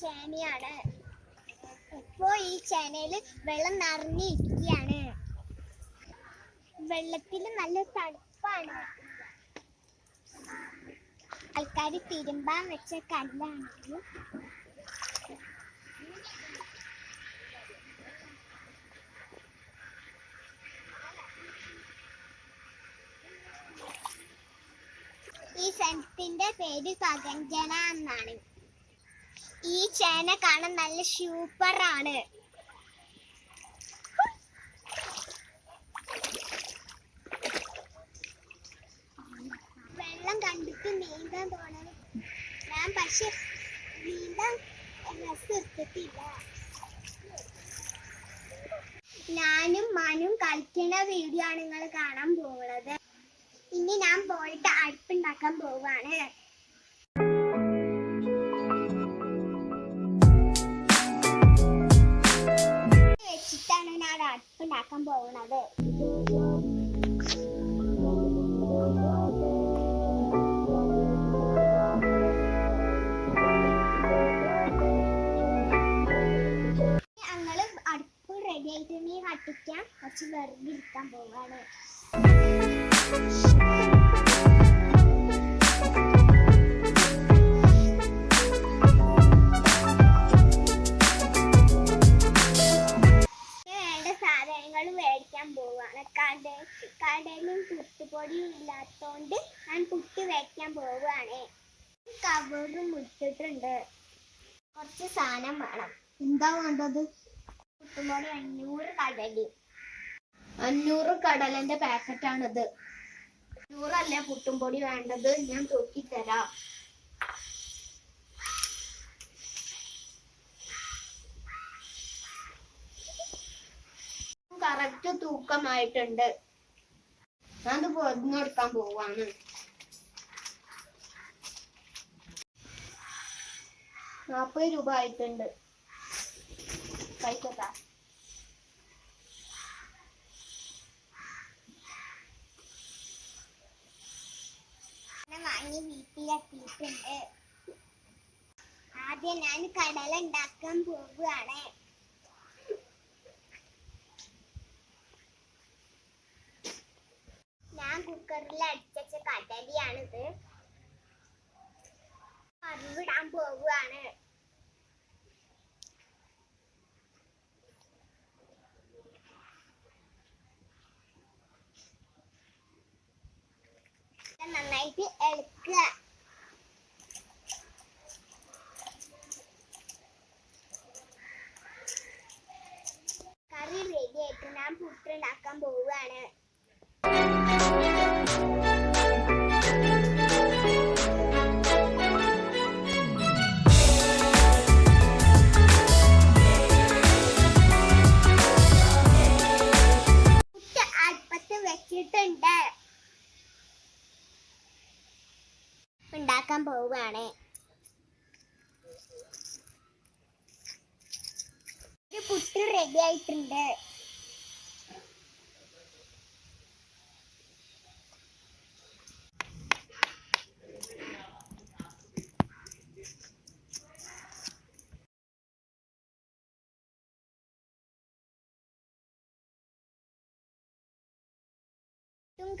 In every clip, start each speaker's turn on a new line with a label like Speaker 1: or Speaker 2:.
Speaker 1: ചേനയാണ് ഇപ്പോൾ ഈ ചേനയിൽ വെള്ളം നിറഞ്ഞിരിക്കുകയാണ്. വെള്ളത്തിൽ നല്ല തണുപ്പാണ്. ആൾക്കാർ തിരുമ്പാൻ വെച്ച കല്ലാണിത്. ഈ സ്ഥലത്തിന്റെ പേര് പകഞ്ചന എന്നാണ്. ഈ ചേന കാണാൻ നല്ല സൂപ്പർ ആണ് വെള്ളം കണ്ടിട്ട് നീന്താൻ തോന്നണം ഞാൻ പക്ഷെ നീന്താൻ രസം എടുത്തിട്ടില്ല. ഞാനും മനും കളിക്കുന്ന വീഡിയോ ആണ് നിങ്ങൾ കാണാൻ പോകുന്നത്. ഇനി ഞാൻ പോയിട്ട് അടുപ്പുണ്ടാക്കാൻ പോവാണ്. അടുപ്പുണ്ടാക്കാൻ പോകുന്നത് ഞങ്ങൾ അടുപ്പ് റെഡി ആയിട്ട് നീ കത്തിക്കാൻ കുറച്ച് വെറുതെ എടുക്കാൻ പോവാണ്. സാധനങ്ങൾ മേടിക്കാൻ പോവാണ്. കട കടയിലും പുട്ടുപൊടിയും ഇല്ലാത്തോണ്ട് ഞാൻ പുട്ട് മേടിക്കാൻ പോവാണ്. കവറും മുറ്റിട്ടുണ്ട് കുറച്ച് സാധനം വേണം.
Speaker 2: എന്താ വേണ്ടത്?
Speaker 1: പുട്ടുപൊടി അഞ്ഞൂറ് കടലി.
Speaker 2: അഞ്ഞൂറ് കടലന്റെ പാക്കറ്റ് ആണിത് അഞ്ഞൂറല്ല പുട്ടുംപൊടി വേണ്ടത്? ഞാൻ തൂക്കിത്തരാം കറക്റ്റ് തൂക്കമായിട്ടുണ്ട്. അത് പൊതിഞ്ഞെടുക്കാൻ പോവാണ്. നാപ്പത് രൂപ ആയിട്ടുണ്ട്.
Speaker 1: ഞാൻ വാങ്ങി വീട്ടിലെത്തിയിട്ടുണ്ട്. ആദ്യം ഞാൻ കടല ഉണ്ടാക്കാൻ പോവുകയാണ്. കുക്കറിൽ അടിച്ച ഇത് കറിവിടാൻ പോവുകയാണ്. നന്നായിട്ട് ഇളക്കുക. കറി റെഡി ആയിട്ട് ഞാൻ പുട്ടുണ്ടാക്കാൻ പോവുകയാണ്. ഉണ്ടാക്കാൻ പോവുകയാണ്. പുട്ട് റെഡി ആയിട്ടുണ്ട്.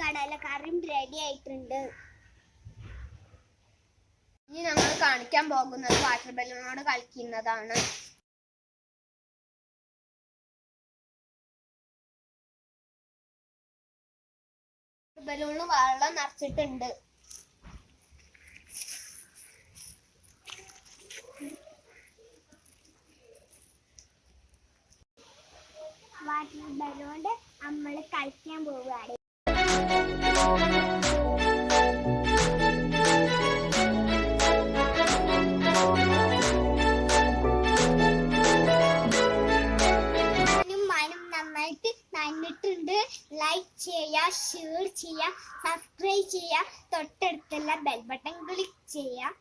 Speaker 1: കടല കടലക്കറിയും റെഡി ആയിട്ടുണ്ട്
Speaker 2: ഇനി ഞങ്ങൾ കാണിക്കാൻ പോകുന്നത് വാട്ടർ ബലൂണോട് കളിക്കുന്നതാണ്. ബലൂണിൽ വെള്ളം നിറച്ചിട്ടുണ്ട്.
Speaker 1: വാട്ടർ ബലൂണ്ട് നമ്മൾ കളിക്കാൻ പോവുകയാണ്. ലൈക്ക് ചെയ്യുക ഷെയർ ചെയ്യുക സബ്സ്ക്രൈബ് ചെയ്യുക തൊട്ടടുത്തുള്ള ബെൽ ബട്ടൺ ക്ലിക്ക് ചെയ്യുക